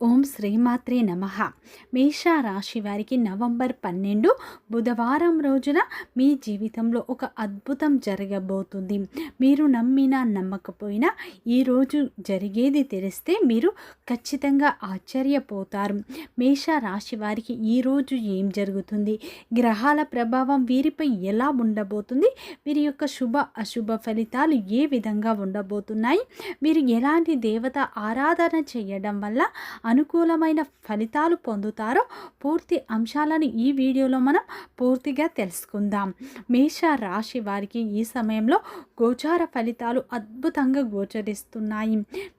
ఓం శ్రీమాత్రే నమ. మేష రాశి వారికి నవంబర్ పన్నెండు బుధవారం రోజున మీ జీవితంలో ఒక అద్భుతం జరగబోతుంది. మీరు నమ్మినా నమ్మకపోయినా ఈరోజు జరిగేది తెలిస్తే మీరు ఖచ్చితంగా ఆశ్చర్యపోతారు. మేష రాశి వారికి ఈరోజు ఏం జరుగుతుంది? గ్రహాల ప్రభావం వీరిపై ఎలా ఉండబోతుంది? వీరి యొక్క శుభ అశుభ ఫలితాలు ఏ విధంగా ఉండబోతున్నాయి? మీరు ఎలాంటి దేవత ఆరాధన చేయడం వల్ల అనుకూలమైన ఫలితాలు పొందుతారో పూర్తి అంశాలను ఈ వీడియోలో మనం పూర్తిగా తెలుసుకుందాం. మేష రాశి వారికి ఈ సమయంలో గోచార ఫలితాలు అద్భుతంగా గోచరిస్తున్నాయి.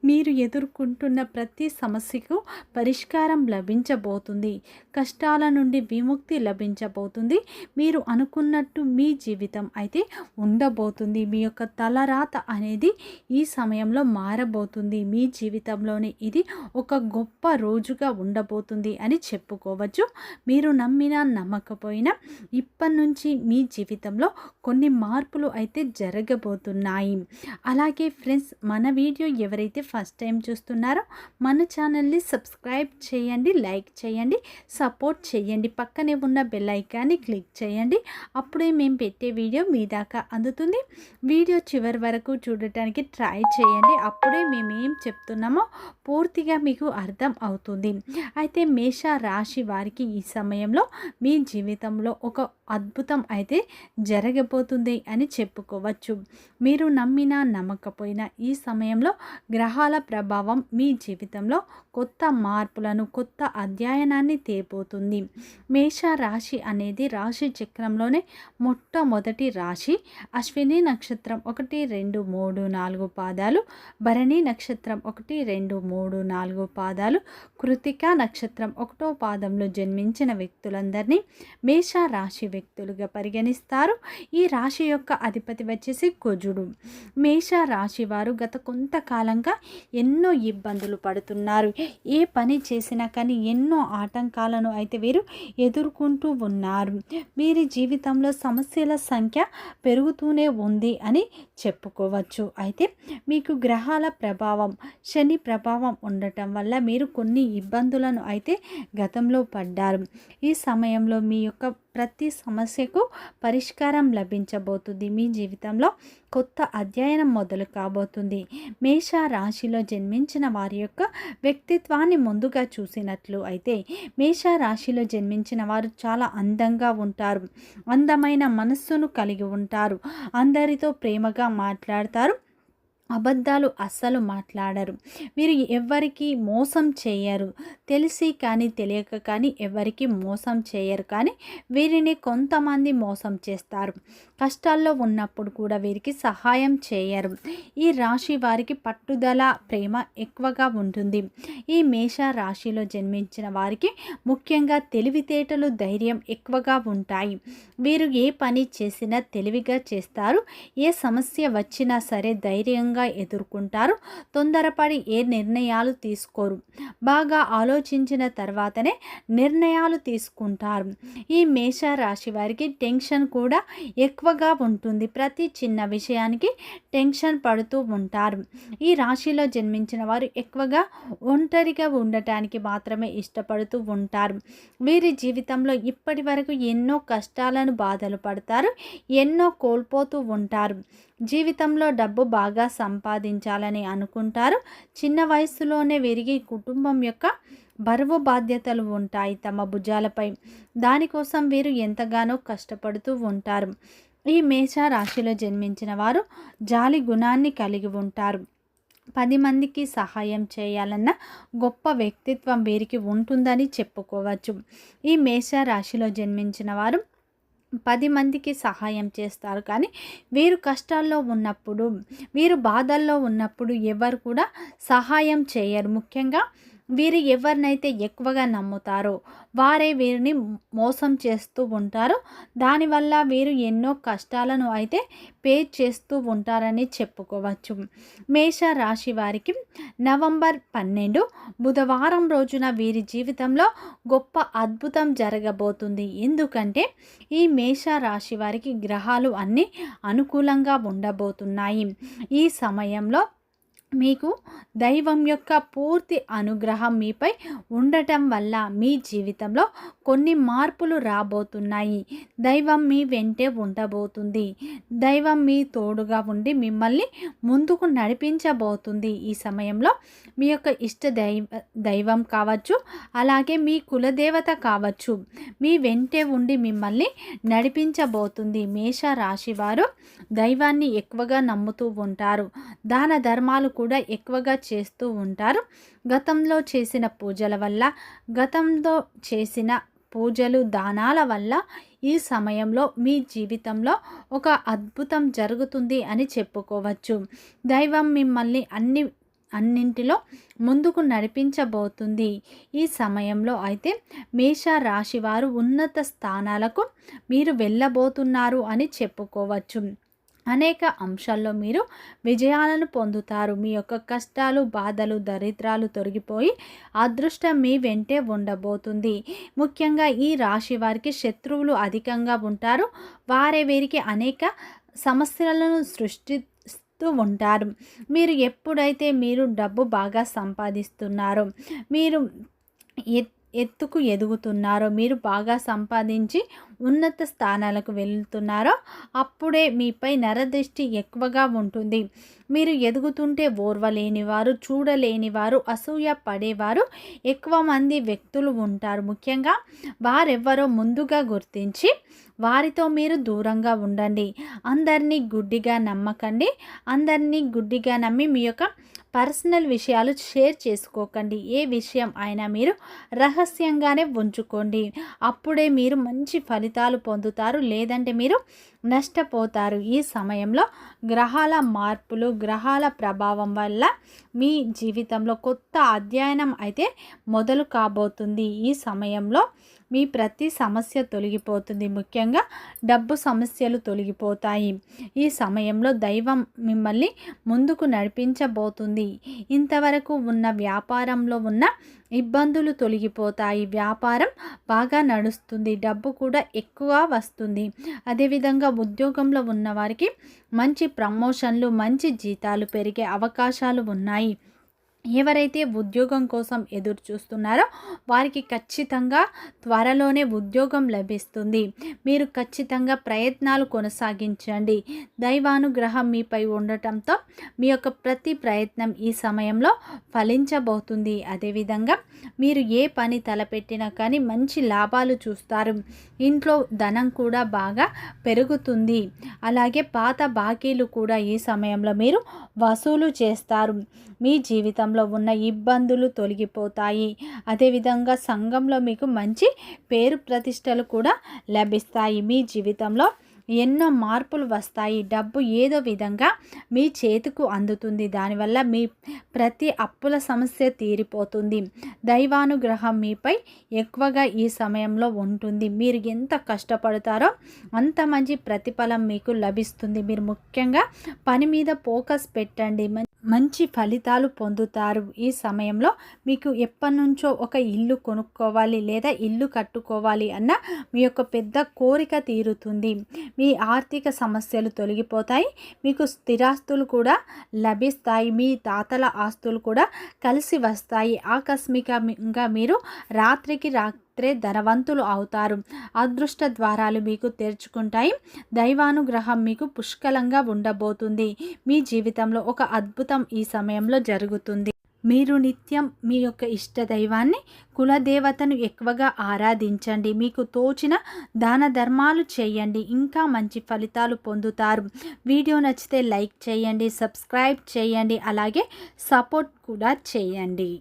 మీరు ఎదుర్కొంటున్న ప్రతి సమస్యకు పరిష్కారం లభించబోతుంది. కష్టాల నుండి విముక్తి లభించబోతుంది. మీరు అనుకున్నట్టు మీ జీవితం అయితే ఉండబోతుంది. మీ యొక్క తలరాత అనేది ఈ సమయంలో మారబోతుంది. మీ జీవితంలోనే ఇది ఒక గొప్ప రోజుగా ఉండబోతుంది అని చెప్పుకోవచ్చు. మీరు నమ్మినా నమ్మకపోయినా ఇప్పటి నుంచి మీ జీవితంలో కొన్ని మార్పులు అయితే జరగబోతున్నాయి. అలాగే ఫ్రెండ్స్ మన వీడియో ఎవరైతే ఫస్ట్ టైం చూస్తున్నారో మన ఛానల్ని సబ్స్క్రైబ్ చేయండి లైక్ చేయండి సపోర్ట్ చేయండి. పక్కనే ఉన్న బెల్ ఐకాన్ని క్లిక్ చేయండి. అప్పుడే మేము పెట్టే వీడియో మీ దాకా అందుతుంది. వీడియో చివరి వరకు చూడటానికి ట్రై చేయండి. అప్పుడే మేము ఏం చెప్తున్నామో పూర్తిగా మీకు అర్థం అవుతుంది. అయితే మేష రాశి వారికి ఈ సమయంలో మీ జీవితంలో ఒక అద్భుతం అయితే జరగబోతుంది అని చెప్పుకోవచ్చు. మీరు నమ్మినా నమ్మకపోయినా ఈ సమయంలో గ్రహాల ప్రభావం మీ జీవితంలో కొత్త మార్పులను కొత్త అధ్యయనాన్ని తేపోతుంది మేష రాశి అనేది రాశి చక్రంలోనే మొట్టమొదటి రాశి. అశ్విని నక్షత్రం ఒకటి రెండు మూడు నాలుగు పాదాలు. భరణి నక్షత్రం ఒకటి రెండు మూడు నాలుగు పాదాలు. కృతిక నక్షత్రం ఒకటో పాదంలో జన్మించిన వ్యక్తులందరినీ మేష రాశి వ్యక్తులుగా పరిగణిస్తారు. ఈ రాశి యొక్క అధిపతి వచ్చేసి కుజుడు. మేష రాశి వారు గత కొంతకాలంగా ఎన్నో ఇబ్బందులు పడుతున్నారు. ఏ పని చేసినా కానీ ఎన్నో ఆటంకాలను అయితే వీరు ఎదుర్కొంటూ ఉన్నారు. వీరి జీవితంలో సమస్యల సంఖ్య పెరుగుతూనే ఉంది అని చెప్పుకోవచ్చు. అయితే మీకు గ్రహాల ప్రభావం శని ప్రభావం ఉండటం వల్ల మీరు కొన్ని ఇబ్బందులను అయితే గతంలో పడ్డారు. ఈ సమయంలో మీ యొక్క ప్రతి సమస్యకు పరిష్కారం లభించబోతుంది. మీ జీవితంలో కొత్త అధ్యయనం మొదలు కాబోతుంది. మేష రాశిలో జన్మించిన వారి యొక్క వ్యక్తిత్వాన్ని ముందుగా చూసినట్లు అయితే మేష రాశిలో జన్మించిన వారు చాలా అందంగా ఉంటారు. అందమైన మనస్సును కలిగి ఉంటారు. అందరితో ప్రేమగా మాట్లాడతారు. అబద్ధాలు అస్సలు మాట్లాడరు. వీరు ఎవరికి మోసం చేయరు. తెలిసి కానీ తెలియక కానీ ఎవరికి మోసం చేయరు. కానీ వీరిని కొంతమంది మోసం చేస్తారు. కష్టాల్లో ఉన్నప్పుడు కూడా వీరికి సహాయం చేయరు. ఈ రాశి వారికి పట్టుదల ప్రేమ ఎక్కువగా ఉంటుంది. ఈ మేష రాశిలో జన్మించిన వారికి ముఖ్యంగా తెలివితేటలు ధైర్యం ఎక్కువగా ఉంటాయి. వీరు ఏ పని చేసినా తెలివిగా చేస్తారు. ఏ సమస్య వచ్చినా సరే ధైర్యంగా ఎదుర్కొంటారు. తొందరపడి ఏ నిర్ణయాలు తీసుకోరు. బాగా ఆలోచించిన తర్వాతనే నిర్ణయాలు తీసుకుంటారు. ఈ మేష రాశి వారికి టెన్షన్ కూడా ఎక్కువగా ఉంటుంది. ప్రతి చిన్న విషయానికి టెన్షన్ పడుతూ ఉంటారు. ఈ రాశిలో జన్మించిన వారు ఎక్కువగా ఒంటరిగా ఉండటానికి మాత్రమే ఇష్టపడుతూ ఉంటారు. వీరి జీవితంలో ఇప్పటి వరకు ఎన్నో కష్టాలను బాధలు పడతారు. ఎన్నో కోల్పోతూ ఉంటారు. జీవితంలో డబ్బు బాగా సంపాదించాలని అనుకుంటారు. చిన్న వయసులోనే విరిగి కుటుంబం యొక్క బరువు బాధ్యతలు ఉంటాయి తమ భుజాలపై. దానికోసం వీరు ఎంతగానో కష్టపడుతూ ఉంటారు. ఈ మేష రాశిలో జన్మించిన వారు జాలి గుణాన్ని కలిగి ఉంటారు. పది మందికి సహాయం చేయాలన్న గొప్ప వ్యక్తిత్వం వీరికి ఉంటుందని చెప్పుకోవచ్చు. ఈ మేష రాశిలో జన్మించిన వారు పది మందికి సహాయం చేస్తారు. కానీ వీరు కష్టాల్లో ఉన్నప్పుడు వీరు బాధల్లో ఉన్నప్పుడు ఎవరు కూడా సహాయం చేయరు. ముఖ్యంగా వీరు ఎవరినైతే ఎక్కువగా నమ్ముతారో వారే వీరిని మోసం చేస్తూ ఉంటారు. దానివల్ల వీరు ఎన్నో కష్టాలను అయితే పే చేస్తూ ఉంటారని చెప్పుకోవచ్చు. మేష రాశి వారికి నవంబర్ పన్నెండు బుధవారం రోజున వీరి జీవితంలో గొప్ప అద్భుతం జరగబోతుంది. ఎందుకంటే ఈ మేష రాశి వారికి గ్రహాలు అన్నీ అనుకూలంగా ఉండబోతున్నాయి. ఈ సమయంలో మీకు దైవం యొక్క పూర్తి అనుగ్రహం మీపై ఉండటం వల్ల మీ జీవితంలో కొన్ని మార్పులు రాబోతున్నాయి. దైవం మీ వెంటే ఉండబోతుంది. దైవం మీ తోడుగా ఉండి మిమ్మల్ని ముందుకు నడిపించబోతుంది. ఈ సమయంలో మీ యొక్క ఇష్ట దైవ దైవం కావచ్చు అలాగే మీ కులదేవత కావచ్చు మీ వెంటే ఉండి మిమ్మల్ని నడిపించబోతుంది. మేష రాశి వారు దైవాన్ని ఎక్కువగా నమ్ముతూ ఉంటారు. దాన ధర్మాలు కూడా కూడా ఎక్కువగా చేస్తూ ఉంటారు. గతంలో చేసిన పూజల వల్ల గతంలో చేసిన పూజలు దానాల వల్ల ఈ సమయంలో మీ జీవితంలో ఒక అద్భుతం జరుగుతుంది అని చెప్పుకోవచ్చు. దైవం మిమ్మల్ని అన్ని అన్నింటిలో ముందుకు నడిపించబోతుంది. ఈ సమయంలో అయితే మేష రాశి వారు ఉన్నత స్థానాలకు మీరు వెళ్ళబోతున్నారు అని చెప్పుకోవచ్చు. అనేక అంశాల్లో మీరు విజయాలను పొందుతారు. మీ యొక్క కష్టాలు బాధలు దరిద్రాలు తొలగిపోయి అదృష్టం మీ వెంటే ఉండబోతుంది. ముఖ్యంగా ఈ రాశి వారికి శత్రువులు అధికంగా ఉంటారు. వారే వీరికి అనేక సమస్యలను సృష్టి ఉంటారు. మీరు ఎప్పుడైతే మీరు డబ్బు బాగా సంపాదిస్తున్నారో మీరు ఎత్తుకు ఎదుగుతున్నారో మీరు బాగా సంపాదించి ఉన్నత స్థానాలకు వెళ్తున్నారో అప్పుడే మీపై నరదృష్టి ఎక్కువగా ఉంటుంది. మీరు ఎదుగుతుంటే ఓర్వలేనివారు చూడలేనివారు అసూయ పడేవారు ఎక్కువ మంది వ్యక్తులు ఉంటారు. ముఖ్యంగా వారెవ్వరో ముందుగా గుర్తించి వారితో మీరు దూరంగా ఉండండి. అందరినీ గుడ్డిగా నమ్మకండి. అందరినీ గుడ్డిగా నమ్మి మీ యొక్క పర్సనల్ విషయాలు షేర్ చేసుకోకండి. ఏ విషయం అయినా మీరు రహస్యంగానే ఉంచుకోండి. అప్పుడే మీరు మంచి ఫలితాలు పొందుతారు. లేదంటే మీరు నష్టపోతారు. ఈ సమయంలో గ్రహాల మార్పులు గ్రహాల ప్రభావం వల్ల మీ జీవితంలో కొత్త అధ్యయనం అయితే మొదలు కాబోతుంది. ఈ సమయంలో మీ ప్రతి సమస్య తొలగిపోతుంది. ముఖ్యంగా డబ్బు సమస్యలు తొలగిపోతాయి. ఈ సమయంలో దైవం మిమ్మల్ని ముందుకు నడిపించబోతుంది. ఇంతవరకు ఉన్న వ్యాపారంలో ఉన్న ఇబ్బందులు తొలగిపోతాయి. వ్యాపారం బాగా నడుస్తుంది. డబ్బు కూడా ఎక్కువ వస్తుంది. అదేవిధంగా ఉద్యోగంలో ఉన్నవారికి మంచి ప్రమోషన్లు మంచి జీతాలు పెరిగే అవకాశాలు ఉన్నాయి. ఎవరైతే ఉద్యోగం కోసం ఎదురు చూస్తున్నారో వారికి ఖచ్చితంగా త్వరలోనే ఉద్యోగం లభిస్తుంది. మీరు ఖచ్చితంగా ప్రయత్నాలు కొనసాగించండి. దైవానుగ్రహం మీపై ఉండటంతో మీ యొక్క ప్రతి ప్రయత్నం ఈ సమయంలో ఫలించబోతుంది. అదేవిధంగా మీరు ఏ పని తలపెట్టినా కానీ మంచి లాభాలు చూస్తారు. ఇంట్లో ధనం కూడా బాగా పెరుగుతుంది. అలాగే పాత బాకీలు కూడా ఈ సమయంలో మీరు వసూలు చేస్తారు. మీ జీవితంలో ఉన్న ఇబ్బందులు తొలగిపోతాయి. అదేవిధంగా సంఘంలో మీకు మంచి పేరు ప్రతిష్టలు కూడా లభిస్తాయి. మీ జీవితంలో ఎన్నో మార్పులు వస్తాయి. డబ్బు ఏదో విధంగా మీ చేతికు అందుతుంది. దానివల్ల మీ ప్రతి అప్పుల సమస్య తీరిపోతుంది. దైవానుగ్రహం మీపై ఎక్కువగా ఈ సమయంలో ఉంటుంది. మీరు ఎంత కష్టపడతారో అంత మంచి ప్రతిఫలం మీకు లభిస్తుంది. మీరు ముఖ్యంగా పని మీద ఫోకస్ పెట్టండి. మంచి ఫలితాలు పొందుతారు ఈ సమయంలో. మీకు ఎప్పటి నుంచో ఒక ఇల్లు కొనుక్కోవాలి లేదా ఇల్లు కట్టుకోవాలి అన్న మీ యొక్క పెద్ద కోరిక తీరుతుంది. మీ ఆర్థిక సమస్యలు తొలగిపోతాయి. మీకు స్థిరాస్తులు కూడా లభిస్తాయి. మీ తాతల ఆస్తులు కూడా కలిసి వస్తాయి. ఆకస్మికంగా మీరు రాత్రికి రా మాత్రే ధనవంతులు అవుతారు. అదృష్ట ద్వారాలు మీకు తెరుచుకుంటాయి. దైవానుగ్రహం మీకు పుష్కలంగా ఉండబోతుంది. మీ జీవితంలో ఒక అద్భుతం ఈ సమయంలో జరుగుతుంది. మీరు నిత్యం మీ యొక్క ఇష్ట దైవాన్ని కులదేవతను ఎక్కువగా ఆరాధించండి. మీకు తోచిన దాన ధర్మాలు చేయండి. ఇంకా మంచి ఫలితాలు పొందుతారు. వీడియో నచ్చితే లైక్ చేయండి సబ్స్క్రైబ్ చేయండి. అలాగే సపోర్ట్ కూడా చేయండి.